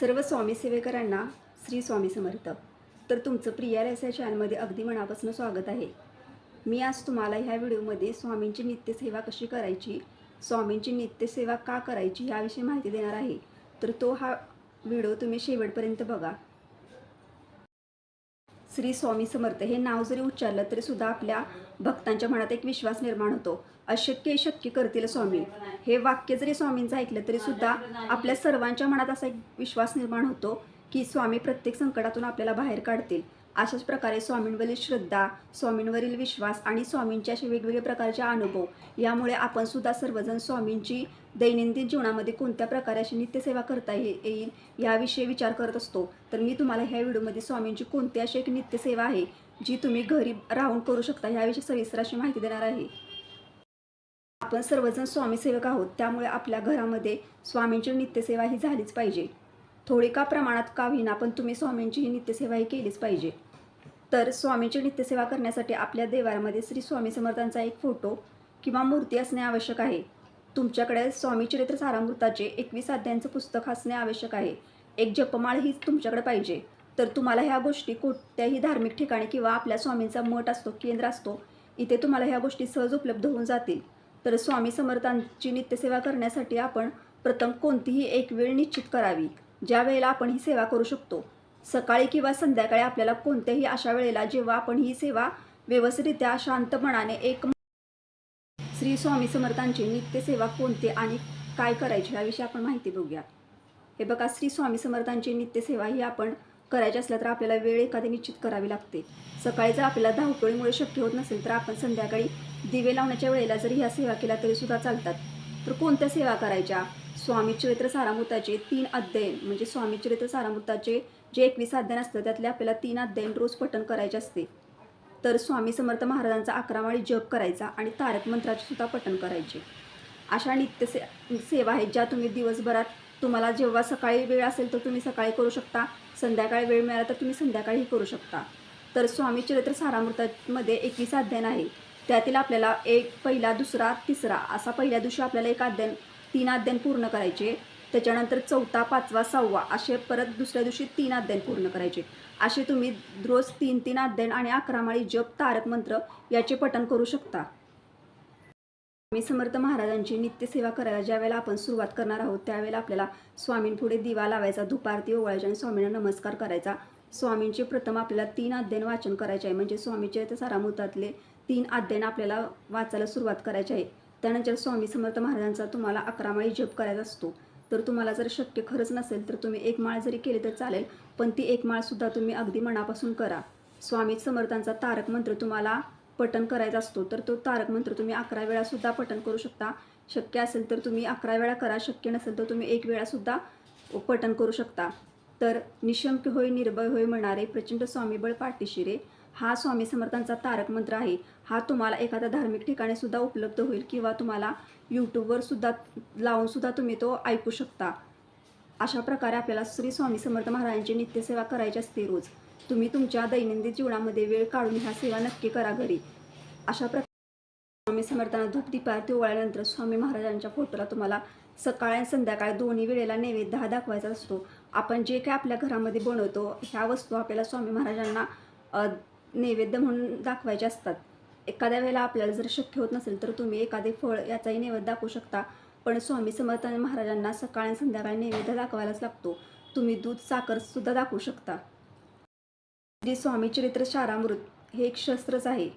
सर्व स्वामी सेवेकरांना श्री स्वामी समर्थ. तर तुमचं प्रिया रेस चॅनलमध्ये अगदी मनापासून स्वागत आहे. मी आज तुम्हाला ह्या व्हिडिओमध्ये स्वामींची नित्यसेवा कशी करायची स्वामींची नित्यसेवा का करायची ह्याविषयी माहिती देणार आहे. तर तो हा व्हिडिओ तुम्ही शेवटपर्यंत बघा. श्री स्वामी समर्थ हे नाव जरी उच्चारलं तरीसुद्धा आपल्या भक्तांच्या मनात एक विश्वास निर्माण होतो. अशक्य शक्य करतील स्वामी. हे वाक्य जरी स्वामींचं ऐकलं तरी सुद्धा आपल्या सर्वांच्या मनात असा एक विश्वास निर्माण होतो की स्वामी प्रत्येक संकटातून आपल्याला बाहेर काढतील. अशाच प्रकारे स्वामींवरील श्रद्धा स्वामींवरील विश्वास आणि स्वामींचे असे वेगवेगळे प्रकारचे अनुभव यामुळे आपण सुद्धा सर्वजण स्वामींची दैनंदिन जीवनामध्ये कोणत्या प्रकारे अशी नित्यसेवा करता येईल याविषयी विचार करत असतो. तर मी तुम्हाला ह्या व्हिडिओमध्ये स्वामींची कोणती अशी एक नित्यसेवा आहे जी तुम्ही घरी राहून करू शकता ह्याविषयी सविस्तर अशी माहिती देणार आहे. आपण सर्वजण स्वामीसेवक आहोत त्यामुळे आपल्या घरामध्ये स्वामींची नित्यसेवा ही झालीच पाहिजे. थोडी का प्रमाणात का होईना पण तुम्ही स्वामींची ही नित्यसेवा ही केलीच पाहिजे. तर स्वामींची नित्यसेवा करण्यासाठी आपल्या देवारामध्ये श्री स्वामी समर्थांचा एक फोटो किंवा मूर्ती असणे आवश्यक आहे. तुमच्याकडे स्वामी चरित्र सारामृताचे एकवीस अध्यायांचं पुस्तक असणे आवश्यक आहे. एक जपमाळ हीच तुमच्याकडे पाहिजे. तर तुम्हाला ह्या गोष्टी कोणत्याही धार्मिक ठिकाणी किंवा आपल्या स्वामींचा मठ असतो केंद्र असतो इथे तुम्हाला ह्या गोष्टी सहज उपलब्ध होऊन जातील. तर स्वामी समर्थांची नित्यसेवा करण्यासाठी आपण प्रथम कोणतीही एक वेळ निश्चित करावी. ज्या वेळेला आपण ही सेवा करू शकतो. सकाळी किंवा संध्याकाळी आपल्याला कोणत्याही अशा वेळेला जेव्हा आपण ही सेवा व्यवस्थितरित्या शांतपणाने एक श्री स्वामी समर्थांची नित्यसेवा कोणते आणि काय करायचे याविषयी आपण माहिती बघूया. हे बघा श्री स्वामी समर्थांची नित्यसेवा ही आपण करायच्या असल्या तर आपल्याला वेळ एखादी निश्चित करावी लागते. सकाळी जर आपल्याला धावपळीमुळे शक्य होत नसेल तर आपण संध्याकाळी दिवे लावण्याच्या वेळेला जरी ह्या सेवा केल्या तरीसुद्धा चालतात. तर कोणत्या सेवा करायच्या? स्वामी चरित्र सारामृताचे तीन अध्ययन म्हणजे स्वामी चरित्र सारामृताचे जे एकवीस अध्ययन असतं त्यातले आपल्याला तीन अध्ययन रोज पठण करायचे असते. तर स्वामी समर्थ महाराजांचा अकरामाळी जप करायचा आणि तारक मंत्राचे सुद्धा पठण करायचे. अशा नित्य से सेवा आहेत ज्या तुम्ही दिवसभरात तुम्हाला जेव्हा सकाळी वेळ असेल तर तुम्ही सकाळी करू शकता. संध्याकाळी वेळ मिळाला तर तुम्ही संध्याकाळी करू शकता. तर स्वामी चरित्र सारामृतामध्ये एकवीस अध्ययन आहे. त्यातील आपल्याला एक पहिला दुसरा तिसरा असा पहिल्या दिवशी आपल्याला एक अध्ययन तीन अध्ययन पूर्ण करायचे. त्याच्यानंतर चौथा पाचवा सहावा असे परत दुसऱ्या दिवशी तीन अध्ययन पूर्ण करायचे. असे तुम्ही रोज तीन तीन अध्ययन आणि अकरा माळी जप तारक मंत्र याचे पठण करू शकता. स्वामी समर्थ महाराजांची नित्यसेवा करायला ज्या वेळेला आपण सुरुवात करणार आहोत त्यावेळेला आपल्याला स्वामींपुढे दिवा लावायचा दुपारती ओवाळायची आणि स्वामींना नमस्कार करायचा. स्वामींचे प्रथम आपल्याला तीन अध्ययन वाचन करायचे आहे. म्हणजे स्वामीचे सारामृतातले तीन अध्ययन आपल्याला वाचायला सुरुवात करायची आहे. त्यानंतर स्वामी समर्थ महाराजांचा तुम्हाला अकरा माळी जप करायचा असतो. तर तुम्हाला जर शक्य खरंच नसेल तर तुम्ही एक माळ जरी केली तर चालेल पण ती एक माळसुद्धा तुम्ही अगदी मनापासून करा. स्वामी समर्थांचा तारक मंत्र तुम्हाला पठण करायचा असतो तर तो तारक मंत्र तुम्ही अकरा वेळासुद्धा पठण करू शकता. शक्य असेल तर तुम्ही अकरा वेळा करा शक्य नसेल तर तुम्ही एक वेळासुद्धा पठण करू शकता. तर निशंक होय निर्भय होय म्हणणारे प्रचंड स्वामीबळ पाठीशिरे हा स्वामी समर्थांचा तारक मंत्र आहे. हा तुम्हाला एखाद्या धार्मिक ठिकाणी सुद्धा उपलब्ध होईल किंवा तुम्हाला यूट्यूबवर सुद्धा लावून सुद्धा तुम्ही तो ऐकू शकता. अशा प्रकारे आपल्याला श्री स्वामी समर्थ महाराजांची नित्यसेवा करायची असते रोज. तुम्ही तुमच्या दैनंदिन जीवनामध्ये वेळ काढून ह्या सेवा नक्की करा घरी. अशा प्रकारे स्वामी समर्थांना धूप दिपारती ओवाळल्यानंतर स्वामी महाराजांच्या फोटोला तुम्हाला सकाळ आणि संध्याकाळी दोन्ही वेळेला नैवेद्य हा दाखवायचा असतो. आपण जे काय आपल्या घरामध्ये बनवतो ह्या वस्तू आपल्याला स्वामी महाराजांना नैवेद्य म्हणून दाखवायचे असतात. एखाद्या वेळेला आपल्याला जर शक्य होत नसेल तर तुम्ही एखादे फळ याचाही नैवेद्य दाखवू शकता. पण स्वामी समर्थ महाराजांना सकाळ आणि संध्याकाळी नैवेद्य दाखवायलाच लागतो. तुम्ही दूध साखरसुद्धा दाखवू शकता. श्री स्वामीचरित्र सारामृत शारामृत हे एक शस्त्रच आहे.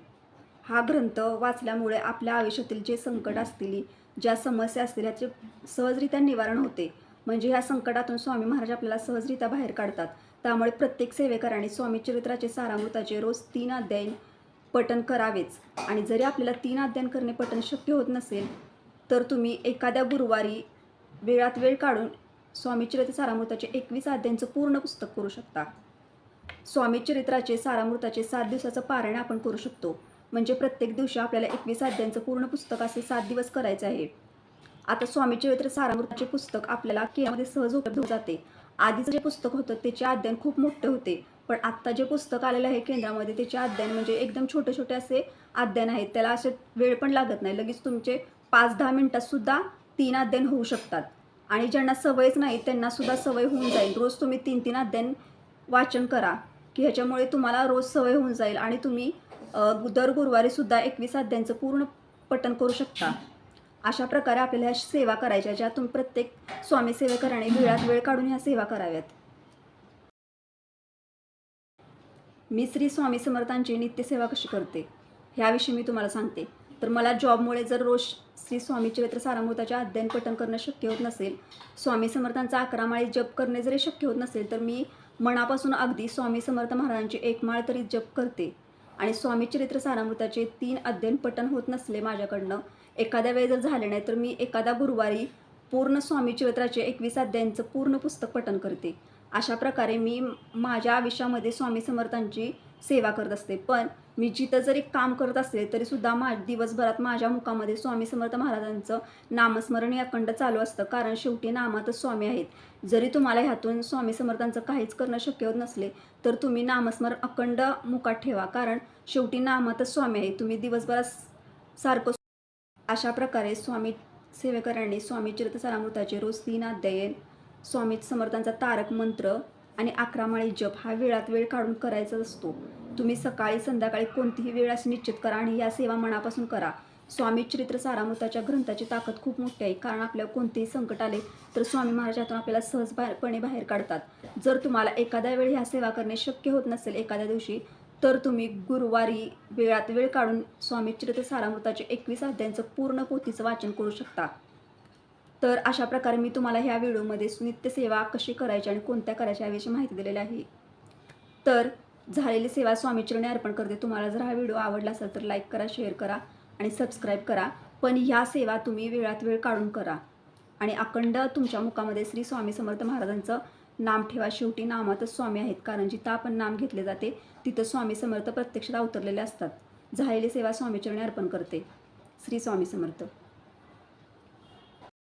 हा ग्रंथ वाचल्यामुळे आपल्या आयुष्यातील जे संकट असतील ज्या समस्या असतील याचे सहजरित्या निवारण होते. म्हणजे ह्या संकटातून स्वामी महाराज आपल्याला सहजरित्या बाहेर काढतात. त्यामुळे प्रत्येक सेवेकराने स्वामीचरित्राचे सारामृताचे रोज तीन अध्ययन पठण करावेच. आणि जरी आपल्याला तीन अध्ययन करणे पठण शक्य होत नसेल तर तुम्ही एखाद्या गुरुवारी वेळात वेळ काढून स्वामीचरित्र सारामृताचे एकवीस अध्यायांचं पूर्ण पुस्तक करू शकता. स्वामी चरित्राचे सारामृताचे सात दिवसाचं पारायण आपण करू शकतो. म्हणजे प्रत्येक दिवशी आपल्याला एकवीस अध्यायांचं पूर्ण पुस्तक असे सात दिवस करायचं आहे. आता स्वामी चरित्र सारामृताचे पुस्तक आपल्याला केमध्ये सहज उपलब्ध होऊन जाते. आधीचं जे पुस्तक होतं त्याचे अध्ययन खूप मोठे होते. पण आत्ता जे पुस्तक आलेलं आहे केंद्रामध्ये त्याचे अध्ययन म्हणजे एकदम छोटे छोटे असे अध्ययन आहेत. त्याला असे वेळ पण लागत नाही. लगेच तुमचे पाच दहा मिनटातसुद्धा तीन अध्ययन होऊ शकतात. आणि ज्यांना सवयच नाही त्यांनासुद्धा सवय होऊन जाईल. रोज तुम्ही तीन तीन अध्ययन वाचन करा. की ह्याच्यामुळे तुम्हाला रोज सवय होऊन जाईल आणि तुम्ही दर गुरुवारी सुद्धा एकवीस अध्यायांचं पूर्ण पठण करू शकता. अशा प्रकारे आपल्याला ह्या सेवा करायच्या ज्या तुम्ही प्रत्येक स्वामी सेवेकराने वेळात वेळ काढून ह्या सेवा कराव्यात. मी श्री स्वामी समर्थांची नित्यसेवा कशी करते ह्याविषयी मी तुम्हाला सांगते. तर मला जॉबमुळे जर रोज श्री स्वामी चरित्र सारामृताचे अध्ययन पठण करणं शक्य होत नसेल स्वामी समर्थांचा अकरा माळी जप करणे जरी शक्य होत नसेल तर मी मनापासून अगदी स्वामी समर्थ महाराजांची एक माळ तरी जप करते. आणि स्वामी चरित्र सारामृताचे तीन अध्ययन पठण होत नसले माझ्याकडनं. एखाद्या वेळी जर झाले नाही तर मी एखादा गुरुवारी पूर्ण स्वामी चरित्राचे एकवीस अध्यायांचं पूर्ण पुस्तक पठण करते. अशा प्रकारे मी माझ्या आयुष्यामध्ये स्वामी समर्थांची सेवा करत असते. पण मी जिथं जरी काम करत असले तरीसुद्धा मा दिवसभरात माझ्या मुखामध्ये स्वामी समर्थ महाराजांचं नामस्मरण हे अखंड चालू असतं. कारण शेवटी नामातच स्वामी आहेत. जरी तुम्हाला ह्यातून स्वामी समर्थांचं काहीच करणं शक्य होत नसले तर तुम्ही नामस्मरण अखंड मुखात ठेवा. कारण शेवटी नामातच स्वामी आहे. तुम्ही दिवसभरात सारखं अशा प्रकारे स्वामी सेवेकरांनी स्वामी चरित्रसारामृताचे रोज तीन अध्ययन स्वामी समर्थांचा तारक मंत्र आणि अकरा माळी जप हा वेळात वेळ काढून करायचा असतो. तुम्ही सकाळी संध्याकाळी कोणतीही वेळ अशी निश्चित करा आणि या सेवा मनापासून करा. स्वामी चरित्र सारामृताच्या ग्रंथाची ताकद खूप मोठी आहे. कारण आपल्याला कोणतेही संकट आले तर स्वामी महाराजातून आपल्याला सहजपणे बाहेर काढतात. जर तुम्हाला एखाद्या वेळी ह्या सेवा करणे शक्य होत नसेल एखाद्या दिवशी तर तुम्ही गुरुवारी वेळात वेळ काढून स्वामी चरित्र सारामृताचे एकवीस अध्यायांचं पूर्ण पोथीचं वाचन करू शकता. तर अशा प्रकारे मी तुम्हाला ह्या व्हिडिओमध्ये नित्यसेवा कशी करायची आणि कोणत्या करायच्या याविषयी माहिती दिलेली आहे. तर झालेली सेवा स्वामीचरणी अर्पण करते. तुम्हाला जर हा व्हिडिओ आवडला असेल तर लाईक करा शेअर करा आणि सबस्क्राईब करा. पण ह्या सेवा तुम्ही वेळात वेळ काढून करा. आणि अखंड तुमच्या मुखामध्ये श्री स्वामी समर्थ महाराजांचं नाम ठेवा. शेवटी नामातच स्वामी आहेत. कारण जिथं आपण नाम घेतले जाते तिथं स्वामी समर्थ प्रत्यक्षात अवतरलेले असतात. झालेली सेवा स्वामीचरणी अर्पण करते. श्री स्वामी समर्थ.